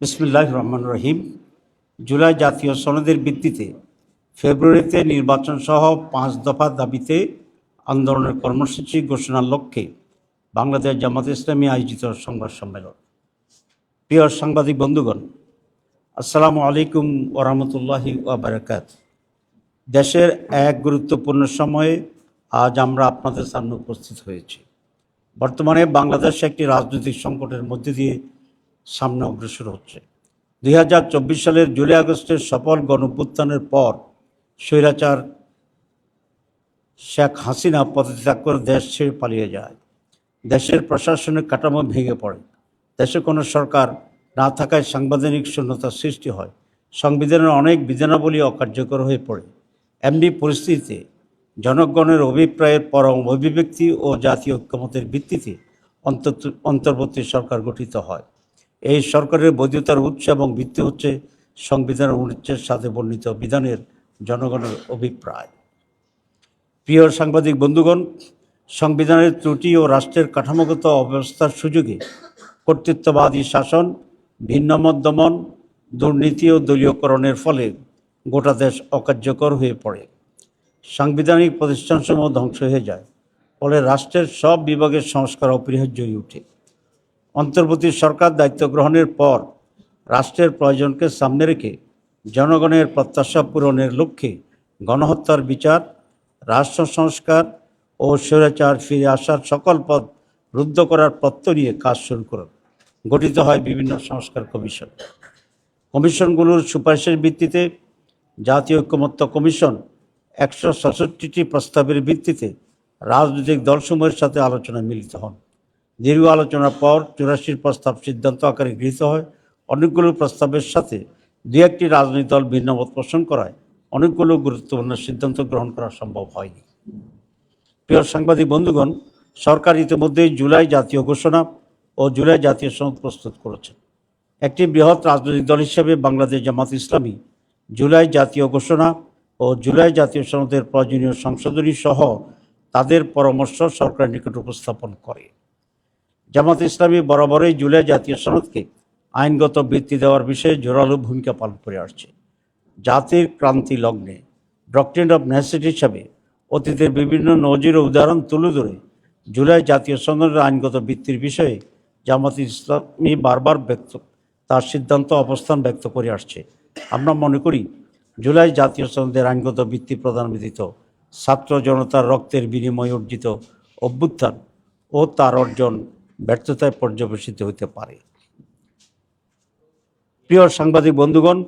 বিসমুল্লাহ রহমান রহিম। জুলাই জাতীয় সনদের ভিত্তিতে ফেব্রুয়ারিতে নির্বাচন সহ পাঁচ দফা দাবিতে আন্দোলনের কর্মসূচি ঘোষণার লক্ষ্যে বাংলাদেশ জামাত ইসলামী আয়োজিত সংবাদ সম্মেলন। প্রিয় সাংবাদিক বন্ধুগণ, আসসালামু আলাইকুম ওরহমতুল্লাহি ওবরাকাত দেশের এক গুরুত্বপূর্ণ সময়ে আজ আমরা আপনাদের সামনে উপস্থিত হয়েছি। বর্তমানে বাংলাদেশ একটি রাজনৈতিক সংকটের মধ্যে দিয়ে সামনে অগ্রসর হচ্ছে। দুই হাজার চব্বিশ সালের জুলাই আগস্টের সফল গণভ্যুত্থানের পর স্বৈরাচার শেখ হাসিনা পদত্যাগ করে দেশ ছেড়ে পালিয়ে যায়। দেশের প্রশাসনের কাঠামো ভেঙে পড়ে। দেশে কোনো সরকার না থাকায় সাংবিধানিক শূন্যতার সৃষ্টি হয়। সংবিধানের অনেক বিধানাবলী অকার্যকর হয়ে পড়ে। এমনি পরিস্থিতিতে জনগণের অভিপ্রায়ের পরম অভিব্যক্তি ও জাতীয় ঐক্যমতের ভিত্তিতে অন্তর্বর্তী সরকার গঠিত হয়। এই সরকারের বৈধতার উৎস এবং ভিত্তি হচ্ছে সংবিধানের অনুচ্ছেদ সাথে বর্ণিত বিধানের জনগণের অভিপ্রায়। প্রিয় সাংবাদিক বন্ধুগণ, সংবিধানের ত্রুটি ও রাষ্ট্রের কাঠামোগত অবস্থার সুযোগে কর্তৃত্ববাদী শাসন ভিন্নমত দমন, দুর্নীতি ও দলীয়করণের ফলে গোটা দেশ অকার্যকর হয়ে পড়ে। সাংবিধানিক প্রতিষ্ঠানসমূহ ধ্বংস হয়ে যায়, ফলে রাষ্ট্রের সব বিভাগের সংস্কার অপরিহার্য হয়ে ওঠে। অন্তর্বর্তী সরকার দায়িত্ব গ্রহণের পর রাষ্ট্রের প্রয়োজনকে সামনে রেখে জনগণের প্রত্যাশা পূরণের লক্ষ্যে গণহত্যার বিচার, রাষ্ট্র সংস্কার ও স্বৈরাচার ফিরে আসার সকল পথ রুদ্ধ করার প্রত্যয় নিয়ে কাজ শুরু করুন। গঠিত হয় বিভিন্ন সংস্কার কমিশন। কমিশনগুলোর সুপারিশের ভিত্তিতে জাতীয় ঐক্যমত্য কমিশন একশো সাতষট্টিটি প্রস্তাবের ভিত্তিতে রাজনৈতিক দলসমূহের সাথে আলোচনায় মিলিত হন। দীর্ঘ আলোচনার পর চুরাশির প্রস্তাব সিদ্ধান্ত আকারে গৃহীত হয়। অনেকগুলো প্রস্তাবের সাথে দু একটি রাজনৈতিক দল ভিন্নমত পোষণ করায়। অনেকগুলো গুরুত্বপূর্ণ সিদ্ধান্ত গ্রহণ করা সম্ভব হয়নি। প্রিয় সাংবাদিক বন্ধুগণ, সরকার ইতিমধ্যেই জুলাই জাতীয় ঘোষণা ও জুলাই জাতীয় সনদ প্রস্তুত করেছে। একটি বৃহৎ রাজনৈতিক দল হিসেবে বাংলাদেশ জামাত ইসলামী জুলাই জাতীয় ঘোষণা ও জুলাই জাতীয় সনদের প্রয়োজনীয় সংশোধনী সহ তাদের পরামর্শ সরকারের নিকট উপস্থাপন করে। জামাত ইসলামী বরাবরই জুলাই জাতীয় সনদকে আইনগত বৃত্তি দেওয়ার বিষয়ে জোরালো ভূমিকা পালন করে আসছে। জাতির ক্রান্তি লগ্নে ডক্ট্রিন অফ নেসিটি হিসাবে অতীতের বিভিন্ন নজির উদাহরণ তুলে ধরে জুলাই জাতীয় সনদের আইনগত বৃত্তির বিষয়ে জামাত ইসলামী বারবার ব্যক্ত, তার সিদ্ধান্ত অবস্থান ব্যক্ত করে আসছে। আমরা মনে করি, জুলাই জাতীয় সনদের আইনগত বৃত্তি প্রদান ব্যতীত ছাত্র জনতার রক্তের বিনিময়ে অর্জিত অভ্যুত্থান ও তার অর্জন ব্যর্থতায় পর্যবেসিত হতে পারে। প্রিয় সাংবাদিক বন্ধুগণ,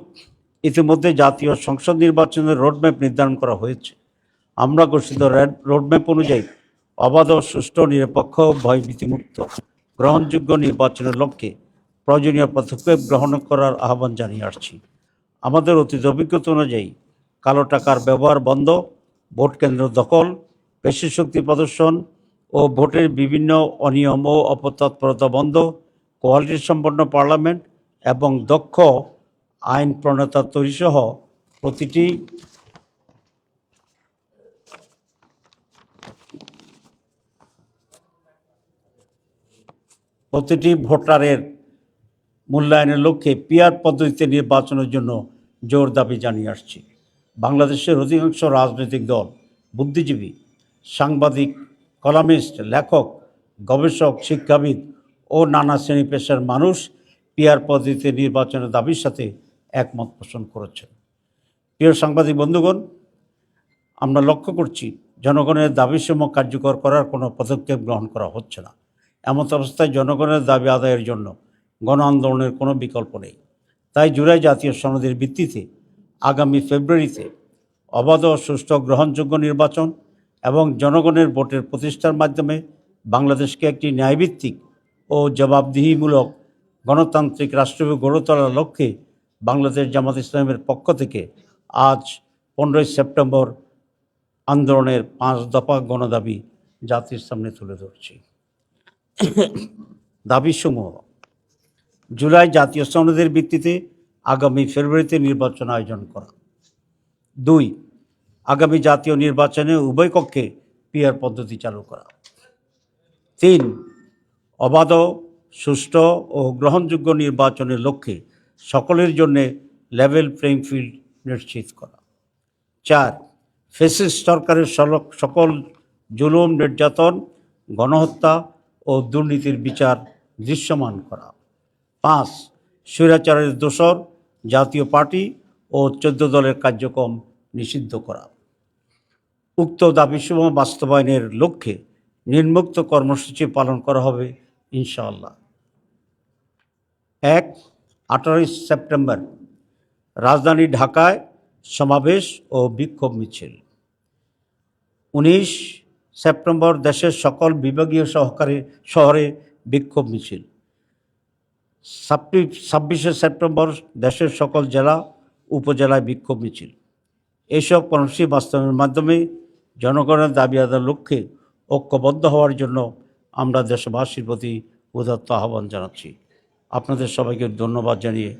ইতিমধ্যে জাতীয় সংসদ নির্বাচনের রোডম্যাপ নির্ধারণ করা হয়েছে। আমরা ঘোষিত রেড- রোডম্যাপ অনুযায়ী অবাধ সুষ্ঠু, নিরপেক্ষ, ভয়ভীতিমুক্ত, গ্রহণযোগ্য নির্বাচনের লক্ষ্যে প্রয়োজনীয় পদক্ষেপ গ্রহণ করার আহ্বান জানিয়ে আসছি। আমাদের অতীত অভিজ্ঞতা অনুযায়ী কালো টাকার ব্যবহার বন্ধ, ভোট কেন্দ্র দখল পেশি শক্তি প্রদর্শন ও ভোটের বিভিন্ন অনিয়ম ও অপতৎপরতা বন্ধ, কোয়ালিটি সম্পন্ন পার্লামেন্ট এবং দক্ষ আইন প্রণেতা তৈরি সহ প্রতিটি প্রতিটি ভোটারের মূল্যায়নের লক্ষ্যে পিয়ার পদ্ধতিতে নির্বাচনের জন্য জোর দাবি জানিয়ে আসছি। বাংলাদেশের অধিকাংশ রাজনৈতিক দল বুদ্ধিজীবী, সাংবাদিক কলামিস্ট, লেখক, গবেষক, শিক্ষাবিদ ও নানা শ্রেণি পেশার মানুষ পিয়ার পদ্ধতিতে নির্বাচনের দাবির সাথে একমত পোষণ করেছেন। প্রিয় সাংবাদিক বন্ধুগণ, আমরা লক্ষ্য করছি জনগণের দাবিসমূহ কার্যকর করার কোনো পদক্ষেপ গ্রহণ করা হচ্ছে না। এমন অবস্থায় জনগণের দাবি আদায়ের জন্য গণ আন্দোলনের কোনো বিকল্প নেই। তাই জুলাই জাতীয় সনদের ভিত্তিতে আগামী ফেব্রুয়ারিতে অবাধ ও সুষ্ঠু গ্রহণযোগ্য নির্বাচন এবং জনগণের ভোটের প্রতিষ্ঠার মাধ্যমে বাংলাদেশকে একটি ন্যায়ভিত্তিক ও জবাবদিহিমূলক গণতান্ত্রিক রাষ্ট্র গড়ে তোলার লক্ষ্যে বাংলাদেশ জামাত ইসলামের পক্ষ থেকে আজ পনেরোই সেপ্টেম্বর আন্দোলনের পাঁচ দফা গণদাবি জাতির সামনে তুলে ধরছি। দাবিসমূহ, জুলাই জাতীয় সনদের ভিত্তিতে আগামী ফেব্রুয়ারিতে নির্বাচন আয়োজন করা। দুই আগামী জাতীয় নির্বাচনে উভয় কক্ষে পিয়ার পদ্ধতি চালু করা। তিন, অবাধ, সুষ্ঠু ও গ্রহণযোগ্য নির্বাচনের লক্ষ্যে সকলের জন্যে লেভেল প্লেইং ফিল্ড নিশ্চিত করা। চার ফেসিস সরকারের সকল জুলুম, নির্যাতন, গণহত্যা ও দুর্নীতির বিচার দৃশ্যমান করা। পাঁচ, স্বৈরাচারের দোসর জাতীয় পার্টি ও চোদ্দ দলের কার্যক্রম নিষিদ্ধ করা। উক্ত দাবিসমূহ বাস্তবায়নের লক্ষ্যে নির্মুক্ত কর্মসূচি পালন করা হবে, ইনশাআল্লাহ। এক, আঠারোই সেপ্টেম্বর, রাজধানী ঢাকায় সমাবেশ ও বিক্ষোভ মিছিল। উনিশ সেপ্টেম্বর দেশের সকল বিভাগীয় সহকারে, শহরে বিক্ষোভ মিছিল। ছাব্বিশে সেপ্টেম্বর দেশের সকল জেলা, উপজেলায় বিক্ষোভ মিছিল। এইসব কর্মসূচি বাস্তবায়নের মাধ্যমে জনগণের দাবি আদায়ের লক্ষ্যে ঐক্যবদ্ধ হওয়ার জন্য আমরা দেশবাসীর প্রতি উদাত্ত আহ্বান জানাচ্ছি। আপনাদের সবাইকে ধন্যবাদ জানিয়ে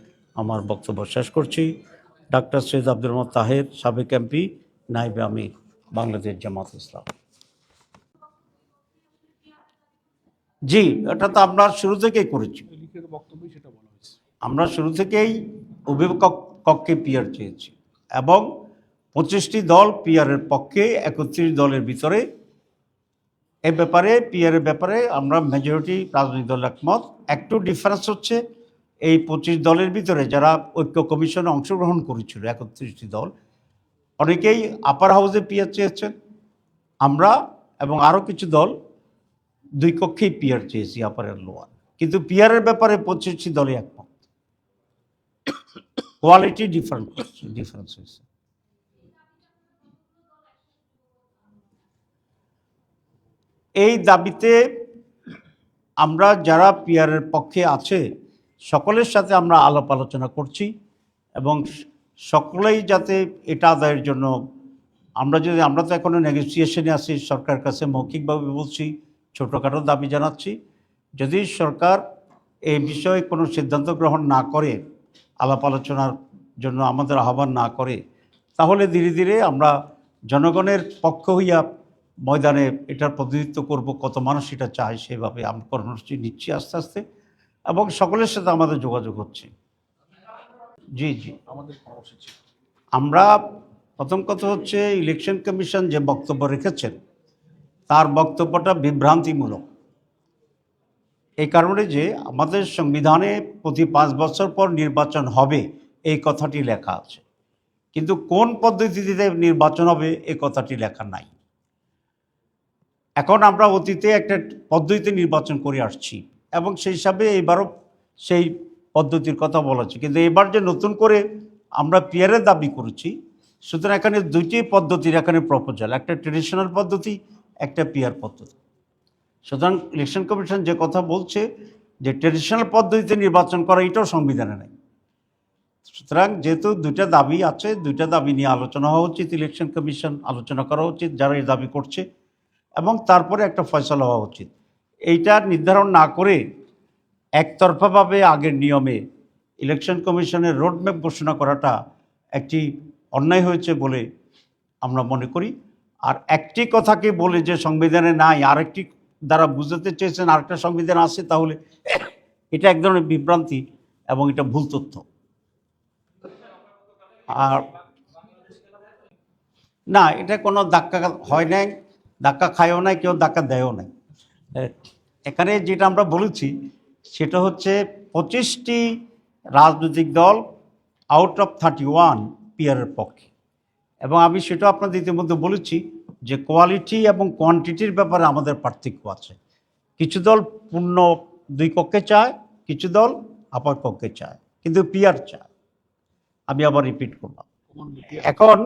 আমার বক্তব্য শেষ করছি। ডাক্তার সৈয়দ আব্দুল রহমান তাহের, সাবেক এমপি, নাইবে আমির, বাংলাদেশ জামাত ইসলাম। জি, এটা তো আমরা শুরু থেকেই করেছি। আমরা শুরু থেকেই অভিভাবক কক্ষে পিয়ার চেয়েছি এবং পঁচিশটি দল পিয়ারের পক্ষে, একত্রিশ দলের ভিতরে। এ ব্যাপারে পিয়ারের ব্যাপারে আমরা মেজরিটি রাজনৈতিক দল একমত। একটু ডিফারেন্স হচ্ছে এই পঁচিশ দলের ভিতরে যারা ঐক্য কমিশনে অংশগ্রহণ করেছিল, একত্রিশটি দল। অনেকেই আপার হাউসে পিয়ার চেয়েছেন। আমরা এবং আরও কিছু দল দুই কক্ষেই পিয়ার চেয়েছি আপার আর লোয়ার কিন্তু পিয়ারের ব্যাপারে পঁচিশটি দলই একমত। কোয়ালিটি ডিফারেন্ট ডিফারেন্স হয়েছে। এই দাবিতে আমরা যারা পিয়ারের পক্ষে আছে, সকলের সাথে আমরা আলাপ আলোচনা করছি এবং সকলেই যাতে এটা আদায়ের জন্য, আমরা যদি, আমরা তো এখনও নেগোসিয়েশনে আছি সরকারের কাছে মৌখিকভাবে বলছি, ছোটোখাটো দাবি জানাচ্ছি। যদি সরকার এই বিষয়ে কোনো সিদ্ধান্ত গ্রহণ না করে, আলাপ আলোচনার জন্য আমাদের আহ্বান না করে, তাহলে ধীরে ধীরে আমরা জনগণের পক্ষ হইয়া ময়দানে এটার প্রতিনিধিত্ব করব কত মানুষ এটা চায় সেভাবে আমরা কর্মসূচি নিচ্ছি আস্তে আস্তে এবং সকলের সাথে আমাদের যোগাযোগ হচ্ছে। জি জি। আমাদের কর্মসূচি আমরা প্রথম কথা হচ্ছে ইলেকশন কমিশন যে বক্তব্য রেখেছেন তার বক্তব্যটা বিভ্রান্তিমূলক। এই কারণে যে আমাদের সংবিধানে প্রতি পাঁচ বছর পর নির্বাচন হবে এই কথাটি লেখা আছে। কিন্তু কোন পদ্ধতিতে নির্বাচন হবে এই কথাটি লেখা নাই। এখন আমরা অতীতে একটা পদ্ধতিতে নির্বাচন করে আসছি এবং সেই হিসাবে এইবারও সেই পদ্ধতির কথা বলেছি কিন্তু এবার যে নতুন করে আমরা পিয়ারের দাবি করেছি, সুতরাং এখানে দুইটি পদ্ধতির এখানে প্রপোজাল একটা ট্রেডিশনাল পদ্ধতি, একটা পিয়ার পদ্ধতি। সুতরাং ইলেকশন কমিশন যে কথা বলছে যে ট্রেডিশনাল পদ্ধতিতে নির্বাচন করা এটাও সংবিধানে নেই। সুতরাং যেহেতু দুইটা দাবি আছে, দুইটা দাবি নিয়ে আলোচনা হওয়া উচিত ইলেকশন কমিশন আলোচনা করা উচিত, যারা এই দাবি করছে। এবং তারপরে একটা ফয়সলা হওয়া উচিত। এইটা নির্ধারণ না করে একতরফাভাবে আগের নিয়মে ইলেকশন কমিশনের রোডম্যাপ ঘোষণা করাটা একটি অন্যায় হয়েছে বলে আমরা মনে করি। আর একটি কথাকে বলে যে সংবিধানে নাই, আরেকটি দ্বারা বুঝাতে চেয়েছেন, আরেকটা সংবিধান আছে তাহলে এটা এক ধরনের বিভ্রান্তি এবং এটা ভুল তথ্য। আর না, এটা কোনো ধাক্কা হয় নাই। ধাক্কা খায়ও নাই কেউ ধাক্কা দেয়ও নাই। এখানে যেটা আমরা বলেছি সেটা হচ্ছে পঁচিশটি রাজনৈতিক দল আউট অফ থার্টি ওয়ান পিয়ারের পক্ষে। এবং আমি সেটা আপনাদের ইতিমধ্যে বলেছি যে কোয়ালিটি এবং কোয়ান্টিটির ব্যাপারে আমাদের পার্থক্য আছে। কিছু দল পূর্ণ দুই কক্ষে চায় কিছু দল আপার কক্ষে চায় কিন্তু পিয়ার চায়। আমি আবার রিপিট করলাম। এখন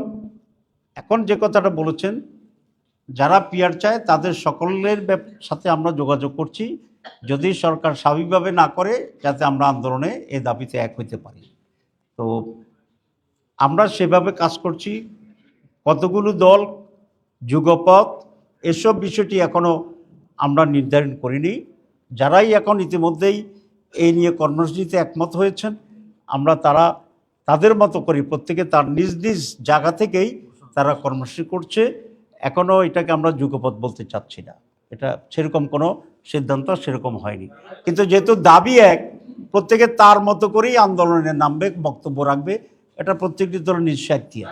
এখন যে কথাটা বলেছেন যারা পিয়ার চায়, তাদের সকলের সাথে আমরা যোগাযোগ করছি। যদি সরকার স্বাভাবিকভাবে না করে, যাতে আমরা আন্দোলনে এ দাবিতে এক হইতে পারি। তো আমরা সেভাবে কাজ করছি। কতগুলো দল যুগপথ এসব বিষয়টি এখনও আমরা নির্ধারণ করিনি। যারাই এখন ইতিমধ্যেই এই নিয়ে কর্মসূচিতে একমত হয়েছেন, আমরা তারা, তাদের মতো করি প্রত্যেকে তার নিজ নিজ জায়গা থেকেই তারা কর্মসূচি করছে। এখনও এটাকে আমরা যুগপথ বলতে চাচ্ছি না। এটা সেরকম কোনো সিদ্ধান্ত সেরকম হয়নি। কিন্তু যেহেতু দাবি এক, প্রত্যেকে তার মতো করেই আন্দোলনে নামবে, বক্তব্য রাখবে, এটা প্রত্যেকটি দলের নিঃস্বার্থিয়া